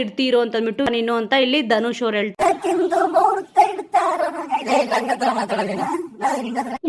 ಇಡ್ತೀರೋ ಅಂತ ಅಂದ್ಬಿಟ್ಟು ನೀನು ಅಂತ ಇಲ್ಲಿ ಧನುಷ್ ಅವ್ರು ಹೇಳ್ತಾರೆ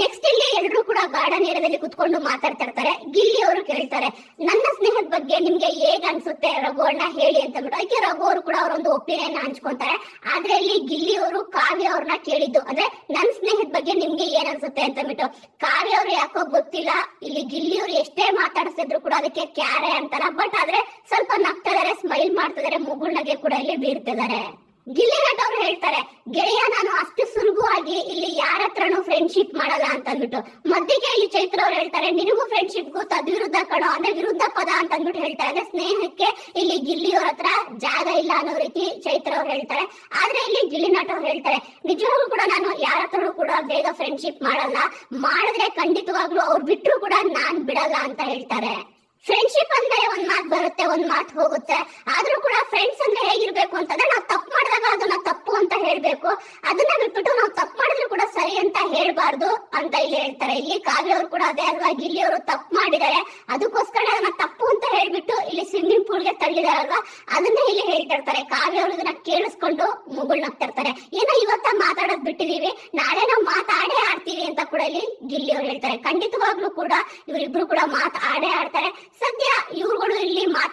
ನೆಕ್ಸ್ಟ್ ಇಲ್ಲಿ ಎಲ್ಲರೂ ಕೂಡ ಗಾರ್ಡನ್ ಏರಿಯಾದಲ್ಲಿ ಕುತ್ಕೊಂಡು ಮಾತಾಡ್ತಾ ಇರ್ತಾರೆ. ಗಿಲ್ಲಿ ಅವರು ಕೇಳ್ತಾರೆ, ನನ್ನ ಸ್ನೇಹದ ಬಗ್ಗೆ ನಿಮ್ಗೆ ಹೇಗ್ ಅನ್ಸುತ್ತೆ? ರಘು ಅಣ್ಣ ಹೇಳಿ ಅಂತ ಬಿಟ್ಟು ಅದಕ್ಕೆ ರಘು ಅವರು ಕೂಡ ಅವರೊಂದು ಒಪಿನಿಯನ್ ಹಂಚ್ಕೊಂತಾರೆ. ಆದ್ರೆ ಇಲ್ಲಿ ಗಿಲ್ಲಿ ಅವರು ಕಾವ್ಯ ಅವ್ರನ್ನ ಕೇಳಿದ್ದು, ಅಂದ್ರೆ ನನ್ನ ಸ್ನೇಹದ ಬಗ್ಗೆ ನಿಮ್ಗೆ ಏನ್ ಅನ್ಸುತ್ತೆ? ಅಂತ ಬಿಟ್ಟು ಕಾವ್ಯ ಅವ್ರು ಯಾಕೋ ಗೊತ್ತಿಲ್ಲ. ಇಲ್ಲಿ ಗಿಲ್ಲಿ ಅವ್ರು ಎಷ್ಟೇ ಮಾತಾಡಿಸಿದ್ರು ಕೂಡ ಅದಕ್ಕೆ ಕ್ಯಾರೆ ಅಂತಾರ. ಬಟ್ ಆದ್ರೆ ಸ್ವಲ್ಪ ನಗ್ತಿದಾರೆ ಸ್ಮೈಲ್ ಮಾಡ್ತಿದಾರೆ ಮುಗುಳ್ನಗೆ ಕೂಡ ಇಲ್ಲಿ ಬೀರ್ತಿದಾರೆ ಗಿಲ್ಲಿ ನಟ ಅವ್ರು ಹೇಳ್ತಾರೆ, ಗೆಳೆಯ, ನಾನು ಅಷ್ಟು ಸುಲಭವಾಗಿ ಇಲ್ಲಿ ಯಾರ ಹತ್ರನೂ ಫ್ರೆಂಡ್ಶಿಪ್ ಮಾಡಲ್ಲ ಅಂತ ಅಂದ್ಬಿಟ್ಟು. ಮಧ್ಯಕ್ಕೆ ಇಲ್ಲಿ ಚೈತ್ರ ಅವ್ರು ಹೇಳ್ತಾರೆ, ನಿನಗೂ ಫ್ರೆಂಡ್ಶಿಪ್ ಗೊತ್ತ? ವಿರುದ್ಧ ಕಣೋ, ಅಂದ್ರೆ ವಿರುದ್ಧ ಪದ ಅಂತ ಅಂದ್ಬಿಟ್ಟು ಹೇಳ್ತಾರೆ. ಅಂದ್ರೆ ಸ್ನೇಹಕ್ಕೆ ಇಲ್ಲಿ ಗಿಲ್ಲಿ ಅವ್ರ ಹತ್ರ ಜಾಗ ಇಲ್ಲ ಅನ್ನೋ ರೀತಿ ಚೈತ್ರ ಅವ್ರು ಹೇಳ್ತಾರೆ. ಆದ್ರೆ ಇಲ್ಲಿ ಗಿಲ್ಲಿ ನಟ ಅವ್ರು ಹೇಳ್ತಾರೆ, ನಿಜವಾಗ್ಲೂ ಕೂಡ ನಾನು ಯಾರ ಹತ್ರನೂ ಕೂಡ ಬೇಗ ಫ್ರೆಂಡ್ಶಿಪ್ ಮಾಡಲ್ಲ. ಮಾಡಿದ್ರೆ ಖಂಡಿತವಾಗ್ಲೂ ಅವ್ರು ಬಿಟ್ರು ಕೂಡ ನಾನ್ ಬಿಡಲ್ಲ ಅಂತ ಹೇಳ್ತಾರೆ. ಫ್ರೆಂಡ್ಶಿಪ್ ಅಂದ್ರೆ ಒಂದ್ ಮಾತು ಬರುತ್ತೆ, ಒಂದ್ ಮಾತು ಹೋಗುತ್ತೆ. ಆದ್ರೂ ಫ್ರೆಂಡ್ಸ್ ಅಂದ್ರೆ ಹೇಗಿರ್ಬೇಕು ಅಂತಂದ್ರೆ ನಾವು ತಪ್ಪು ಮಾಡಿದಾಗ ಅದನ್ನ ತಪ್ಪು ಅಂತ ಹೇಳ್ಬೇಕು. ಅದನ್ನ ಬಿಟ್ಬಿಟ್ಟು ನಾವು ತಪ್ಪು ಮಾಡಿದ್ರು ಕೂಡ ಸರಿ ಅಂತ ಹೇಳ್ಬಾರ್ದು ಅಂತ ಇಲ್ಲಿ ಹೇಳ್ತಾರೆ. ಇಲ್ಲಿ ಕಾವ್ಯ ಕೂಡ ಅದೇ ಅಲ್ವಾ? ಗಿಲ್ಲಿ ಅವರು ತಪ್ಪು ಮಾಡಿದ್ದಾರೆ. ಅದಕ್ಕೋಸ್ಕರ ಅದನ್ನ ತಪ್ಪು ಅಂತ ಹೇಳ್ಬಿಟ್ಟು ಇಲ್ಲಿ ಸ್ವಿಮ್ಮಿಂಗ್ ಪೂಲ್ಗೆ ತಳ್ಳಿದಾರಲ್ವಾ ಅದನ್ನ ಇಲ್ಲಿ ಹೇಳ್ತಿರ್ತಾರೆ ಕಾವ್ಯ ಅವರು ಇದನ್ನ ಕೇಳಿಸ್ಕೊಂಡು ಮುಗುಳ್ನಾಗ್ತಾ ಇರ್ತಾರೆ ಏನೋ ಇವತ್ತ ಮಾತಾಡೋದ್ ಬಿಟ್ಟಿದೀವಿ. ನಾಳೆ ನಾವು ಮಾತಾಡೇ ಆಡ್ತೀವಿ ಅಂತ ಕೂಡ ಇಲ್ಲಿ ಗಿಲ್ಲಿ ಅವ್ರು ಹೇಳ್ತಾರೆ. ಖಂಡಿತವಾಗ್ಲೂ ಕೂಡ ಇವರಿಬ್ರು ಕೂಡ ಮಾತಾಡೇ ಆಡ್ತಾರೆ. ಸದ್ಯ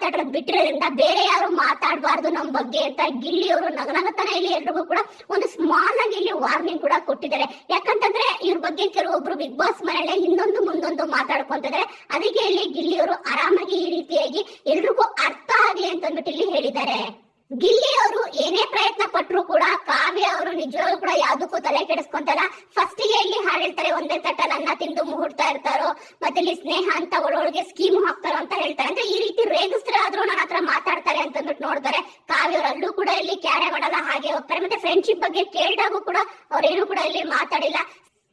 ಮಾತಾಡೋದ್ ಬಿಟ್ಟಿರೋದ್ರಿಂದ ಬೇರೆ ಯಾರು ಮಾತಾಡಬಾರ್ದು ನಮ್ಮ ಬಗ್ಗೆ ಅಂತ ಗಿಲ್ಲಿ ಅವರು ಇಲ್ಲಿ ಎಲ್ರಿಗೂ ಕೂಡ ಒಂದು ಸ್ಮಾಲ್ ಆಗಿ ಇಲ್ಲಿ ವಾರ್ನಿಂಗ್ ಕೂಡ ಕೊಟ್ಟಿದ್ದಾರೆ. ಯಾಕಂತಂದ್ರೆ ಇವ್ರ ಬಗ್ಗೆ ಕೆಲವೊಬ್ರು ಬಿಗ್ ಬಾಸ್ ಮನೆಯಲ್ಲೇ ಇನ್ನೊಂದು ಮುಂದೊಂದು ಮಾತಾಡ್ಕೊಂತಿದ್ದಾರೆ. ಅದಕ್ಕೆ ಇಲ್ಲಿ ಗಿಲ್ಲಿ ಅವರು ಆರಾಮಾಗಿ ಈ ರೀತಿಯಾಗಿ ಎಲ್ರಿಗೂ ಅರ್ಥ ಆಗ್ಲಿ ಅಂತಂದ್ಬಿಟ್ಟು ಇಲ್ಲಿ ಹೇಳಿದ್ದಾರೆ. ಗಿಲ್ಲಿ ಅವರು ಏನೇ ಪ್ರಯತ್ನ ಪಟ್ರು ಕೂಡ ಕಾವ್ಯ ಅವರು ನಿಜವಾಗ್ಲೂ ಕೂಡ ಯಾವ್ದಕ್ಕೂ ತಲೆ ಕೆಡಿಸ್ಕೊಂತಾರ. ಫಸ್ಟ್ಗೆ ಇಲ್ಲಿ ಹಾಡ್ ಹೇಳ್ತಾರೆ, ಒಂದೇ ಅನ್ನ ತಿಂದು ಮುಗುಡ್ತಾ ಇರ್ತಾರೋ, ಮತ್ತೆ ಇಲ್ಲಿ ಸ್ನೇಹ ಅಂತ ಒಳಗೆ ಸ್ಕೀಮ್ ಹಾಕ್ತಾರೋ ಹೇಳ್ತಾರೆ. ಅಂದ್ರೆ ಈ ರೀತಿ ರೇಗಿಸ್ತಾರೆ ಆದ್ರೂ ನನ್ನ ಹತ್ರ ಮಾತಾಡ್ತಾರೆ ಅಂತ ಅಂದ್ಬಿಟ್ಟು ನೋಡ್ತಾರೆ. ಕಾವ್ಯರಲ್ಲೂ ಅಲ್ಲೂ ಕೂಡ ಇಲ್ಲಿ ಕ್ಯಾರೆ ಮಾಡಲ್ಲ ಹಾಗೆ ಹೋಗ್ತಾರೆ. ಮತ್ತೆ ಫ್ರೆಂಡ್ಶಿಪ್ ಬಗ್ಗೆ ಕೇಳಿದಾಗೂ ಕೂಡ ಅವ್ರೇನು ಕೂಡ ಇಲ್ಲಿ ಮಾತಾಡಿಲ್ಲ.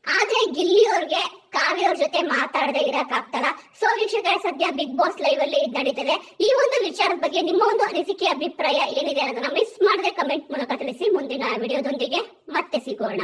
ಆದ್ರೆ ಗಿಲ್ಲಿ ಅವ್ರಿಗೆ ಕಾವ್ಯ ಜೊತೆ ಮಾತಾಡದೆ ಇರಕ್ ಆಗ್ತಲ್ಲ ಸೊ ವೀಕ್ಷಕರ, ಸದ್ಯ ಬಿಗ್ ಬಾಸ್ ಲೈವ್ ಅಲ್ಲಿ ನಡೀತಿದೆ. ಈ ಒಂದು ವಿಚಾರದ ಬಗ್ಗೆ ನಿಮ್ಮ ಒಂದು ಅನಿಸಿಕೆ, ಅಭಿಪ್ರಾಯ ಏನಿದೆ ಅನ್ನೋದನ್ನ ಮಿಸ್ ಮಾಡದೆ ಕಮೆಂಟ್ ಮೂಲಕ ತಿಳಿಸಿ ಮುಂದಿನ ವಿಡಿಯೋದೊಂದಿಗೆ ಮತ್ತೆ ಸಿಗೋಣ.